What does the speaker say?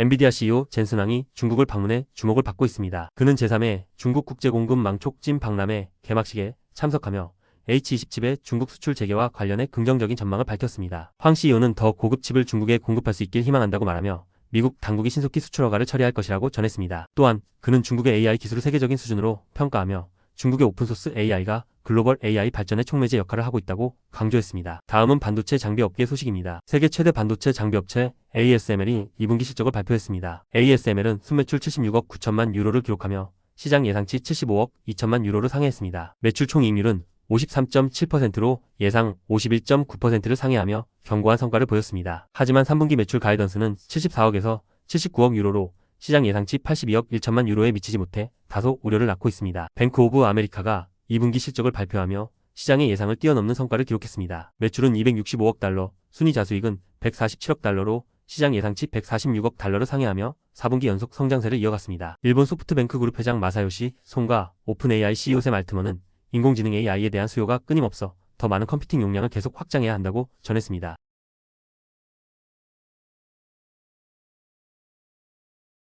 엔비디아 CEO 젠슨왕이 중국을 방문해 주목을 받고 있습니다. 그는 제3회 중국 국제공급 망촉진 박람회 개막식에 참석하며 H20 칩의 중국 수출 재개와 관련해 긍정적인 전망을 밝혔습니다. 황 CEO는 더 고급 칩을 중국에 공급할 수 있길 희망한다고 말하며 미국 당국이 신속히 수출 허가를 처리할 것이라고 전했습니다. 또한 그는 중국의 AI 기술을 세계적인 수준으로 평가하며 중국의 오픈소스 AI가 글로벌 AI 발전의 촉매제 역할을 하고 있다고 강조했습니다. 다음은 반도체 장비 업계 소식입니다. 세계 최대 반도체 장비 업체 ASML이 2분기 실적을 발표했습니다. ASML은 순매출 76억 9천만 유로를 기록하며 시장 예상치 75억 2천만 유로를 상회했습니다. 매출 총이익률은 53.7%로 예상 51.9%를 상회하며 견고한 성과를 보였습니다. 하지만 3분기 매출 가이던스는 74억에서 79억 유로로 시장 예상치 82억 1천만 유로에 미치지 못해 다소 우려를 낳고 있습니다. 뱅크 오브 아메리카가 2분기 실적을 발표하며 시장의 예상을 뛰어넘는 성과를 기록했습니다. 매출은 265억 달러, 순이자수익은 147억 달러로 시장 예상치 146억 달러를 상회하며 4분기 연속 성장세를 이어갔습니다. 일본 소프트뱅크 그룹 회장 마사요시 송과 오픈 AI CEO 샘 알트먼은 인공지능 AI에 대한 수요가 끊임없어 더 많은 컴퓨팅 용량을 계속 확장해야 한다고 전했습니다.